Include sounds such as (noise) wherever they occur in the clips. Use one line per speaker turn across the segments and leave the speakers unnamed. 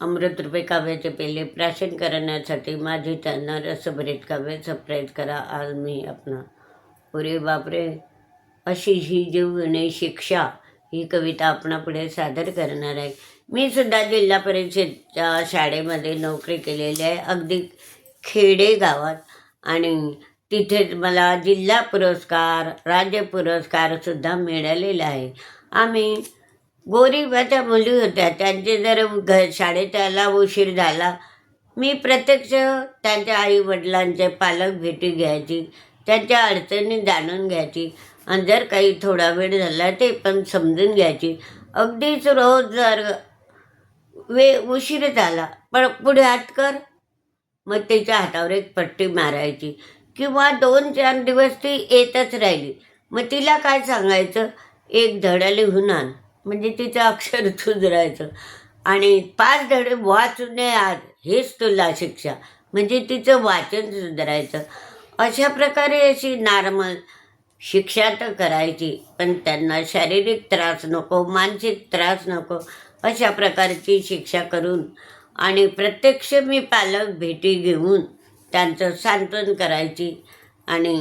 अमृत काव्याचे पेले प्राशन करण्यासाठी माझी त्यांना रसभरीत काव्य सबस्क्राईब करा आज मी आपणा पुरे बापरे! अशी ही जीवने शिक्षा ही कविता आपणापुढे सादर करणार आहे. मी सुद्धा जिल्हा परिषदच्या शाळेमध्ये नोकरी केलेली आहे अगदी खेडे गावात. आणि तिथेच मला जिल्हा पुरस्कार राज्य पुरस्कारसुद्धा मिळालेला आहे. आम्ही गोरीबाच्या मुली होत्या. त्यांचे जर घ शाळेत यायला उशीर झाला मी प्रत्यक्ष त्यांच्या आईवडिलांचे पालक भेटी घ्यायची त्यांच्या अडचणी जाणून घ्यायची आणि जर काही थोडा वेळ झाला ते पण समजून घ्यायची. अगदीच रोज जर वे उशीर झाला पण पुढे हात कर. मग त्याच्या हातावर एक पट्टी मारायची किंवा दोन चार दिवस ती येतच राहिली. मग तिला काय सांगायचं? एक धडा लिहून आण. म्हणजे तिचं अक्षर (laughs) सुधरायचं. आणि पाच धडे वाचणे आज हेच तुला शिक्षा. म्हणजे तिचं वाचन सुधारायचं. अशा प्रकारे अशी नॉर्मल शिक्षा तर करायची पण त्यांना शारीरिक त्रास नको मानसिक त्रास नको अशा प्रकारची शिक्षा करून आणि प्रत्यक्ष मी पालक भेटी घेऊन त्यांचं सांत्वन करायची. आणि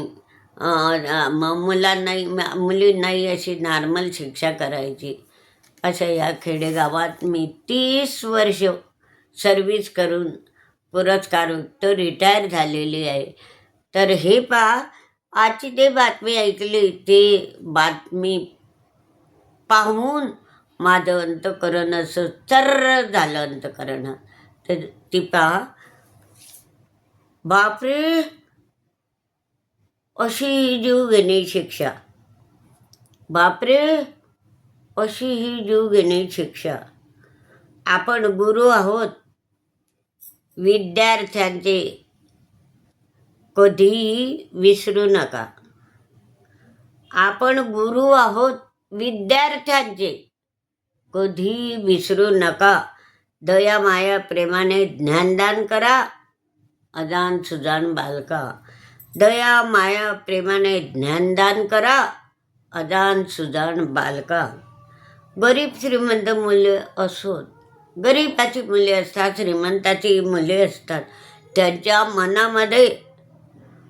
मग मुलांनाही मुलींनाही अशी नॉर्मल शिक्षा करायची. अशा या खेडेगावात मी तीस वर्ष सर्विस करून पुरस्कारुक्त रिटायर झालेली आहे. तर हे पहा आजची ते बातमी ऐकली ते बातमी पाहून माझं अंतकरण असं चर्र झालं अंतकरण. तर ती पहा बापरे! अशी ही जीव घेणे शिक्षा. बापरे! अशी ही जीव घेणे शिक्षा. आपण गुरु आहोत. विद्यार्थ्यांचे कधीही विसरू नका. आपण गुरु आहोत. विद्यार्थ्यांचे कधीही विसरू नका. दया माया प्रेमाने ज्ञानदान करा. अजान सुजान बालका. दया माया प्रेमाने ज्ञानदान करा. अजान सुजान बालका. गरीब श्रीमंत मुले असोत गरीबाची मुले असतात श्रीमंताची मुले असतात त्यांच्या मनामध्ये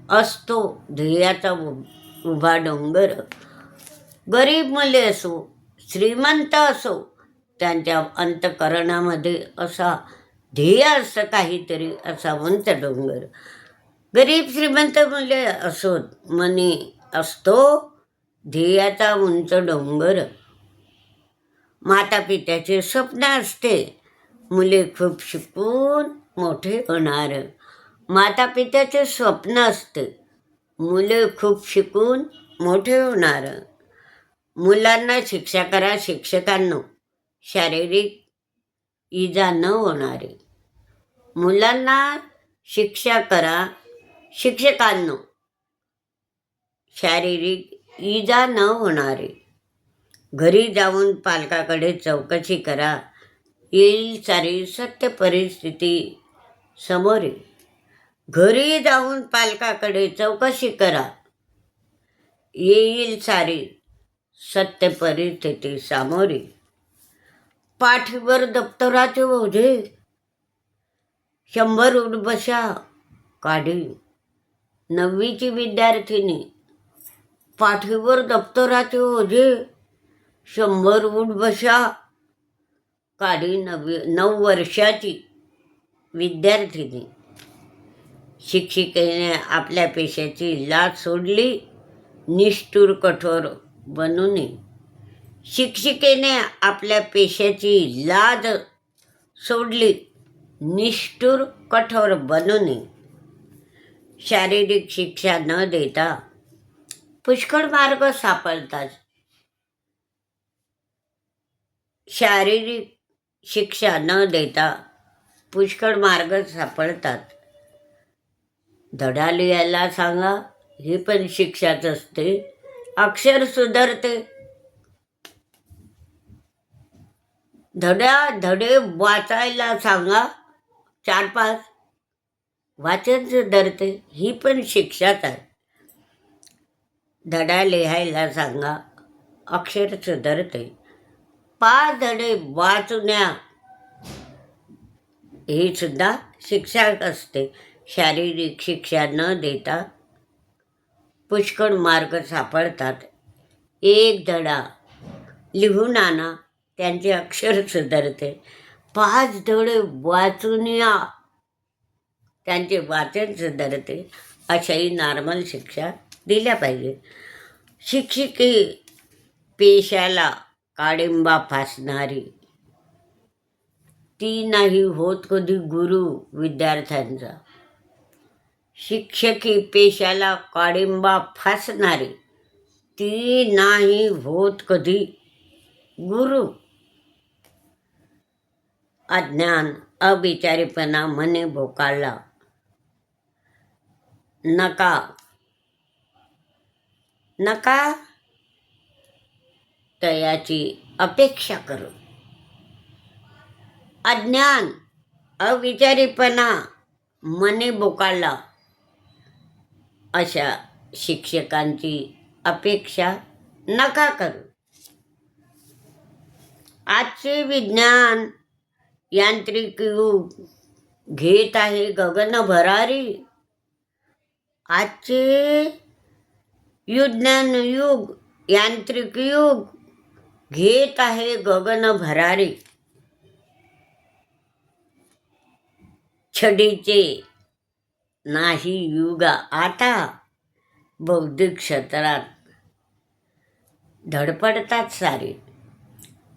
असतो ध्येयाचा उ- उभा डोंगर. गरीब मुले असो श्रीमंत असो त्यांच्या अंतकरणामध्ये असा ध्येय असं काहीतरी असा उंच डोंगर. गरीब श्रीमंत मुले असोत मनी असतो ध्येयाचा उंच डोंगर. माता पित्याचे स्वप्न असते. मुले खूप शिकून मोठे होणार. माता पित्याचे स्वप्न असते. मुले खूप शिकून मोठे होणार. मुलांना शिक्षा करा शिक्षकांनो. शारीरिक इजा न होणारे. मुलांना शिक्षा करा शिक्षकांनो. शारीरिक इजा न होणारे. घरी जाऊन पालकाकडे चौकशी करा. येईल सारी सत्य परिस्थिती समोर घरी जाऊन पालकाकडे चौकशी करा. येईल सारी सत्य परिस्थिती सामोरी पाठीवर दप्तराचे ओझे. शंभर उठबशा काढी नववीची विद्यार्थिनी. पाठीवर दप्तराचे ओझे. शंभर उठबशा काढी नवी नऊ वर्षाची विद्यार्थिनी. शिक्षिकेने आपल्या पेशाची लाच सोडली. निष्ठूर कठोर बनून शिक्षिकेने आपल्या पेशाची लाज सोडली. निष्ठूर कठोर बनून शारीरिक शिक्षा न देता पुष्कळ मार्ग सापडतात. शारीरिक शिक्षा न देता पुष्कळ मार्ग सापडतात. धडा लिहायला सांगा ही पण शिक्षाच असते. अक्षर सुधारते. धड्या धडे वाचायला सांगा. चार पाच वाचन सुधारते ही पण शिक्षाच आहे. धडा लिहायला सांगा अक्षर सुधारते. पाच धडे वाचण्या. ही सुद्धा शिक्षा असते. शारीरिक शिक्षा न देता पुष्कळ मार्ग सापडतात. एक धडा लिहून आणा त्यांचे अक्षर सुधारते. पाच धडे वाचून या त्यांचे वाचन सुधारते. अशाही नॉर्मल शिक्षा दिल्या पाहिजे शिक्षिके पेशाला काळिंबा फासणारी. ती नाही होत कधी गुरु विद्यार्थ्यांचा. शिक्षकी पेशाला काळिंबा फासणारी. ती नाही होत कधी गुरु. अज्ञान अबिचारीपणा मने भोकाळला. नका. नका? तयाची अपेक्षा करू. अज्ञान अविचारीपणा मने बोकाळला अशा शिक्षकांची अपेक्षा नका करू. आजचे विज्ञान यांत्रिक युग घेत आहे गगन भरारी आजचे युज्ञान युग यांत्रिक युग घेत आहे गगन भरारी. छडीचे नाही युग आता बौद्धिक क्षेत्रात. धडपडतात सारे.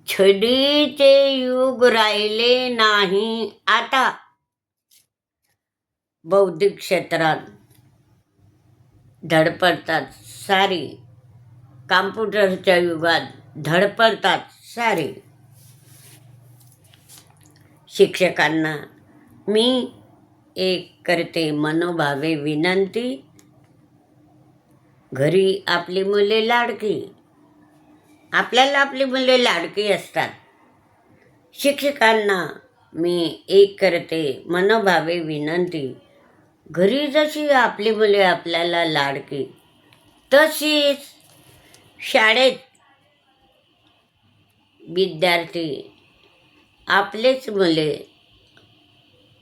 छडीचे युग राहिले नाही आता बौद्धिक क्षेत्रात. धडपडतात सारी. कॉम्प्युटरच्या युगात धडपडतात. सारे. शिक्षकांना मी एक करते मनोभावे विनंती. घरी आपली मुले लाडकी. आपल्याला आपली मुले लाडकी असतात. शिक्षकांना मी एक करते मनोभावे विनंती. घरी जशी आपली मुले आपल्याला लाडकी तशीच शाळेत विद्यार्थी आपलेच मुले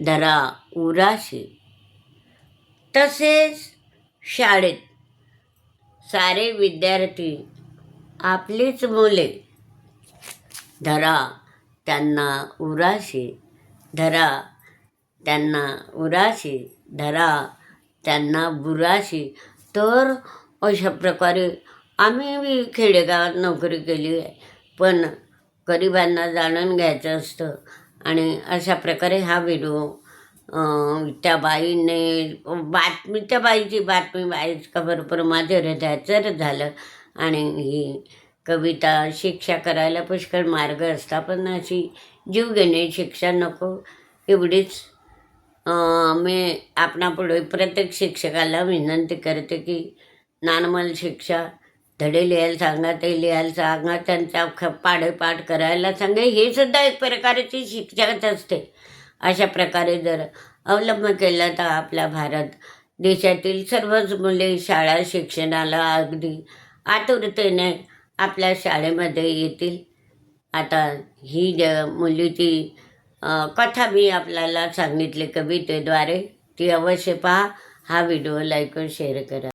धरा उराशी. तसेच शाळेत सारे विद्यार्थी आपलीच मुले धरा त्यांना उराशी धरा त्यांना उराशी धरा त्यांना बुराशी. तर अशा प्रकारे आम्ही बी खेडेगावात नोकरी केली आहे. पण गरिबांना जाणून घ्यायचं असतं. आणि अशा प्रकारे हा व्हिडिओ त्या बाईने बातमी त्या बाईची बातमी बाईच बरोबर माझ्या हृदयाचं झालं. आणि ही कविता शिक्षा करायला पुष्कळ मार्ग असता पण अशी जीव घेणे शिक्षा नको. एवढीच मी आपणापुढे प्रत्येक शिक्षकाला विनंती करते की नॉर्मल शिक्षा धडे लिहायला सांगणार ते लिहायला सांगणार त्यांचा ख पाढेपाठ करायला सांगे हे सुद्धा एक प्रकारची शिक्षाच असते. अशा प्रकारे जर अवलंब केला तर आपला भारत देशातील सर्वच मुले शाळा शिक्षणाला अगदी आतुरतेने आपल्या शाळेमध्ये येतील. आता ही ज मुलीची कथा मी आपल्याला सांगितली कवितेद्वारे ती अवश्य पहा. हा व्हिडिओ लाईक शेअर करा.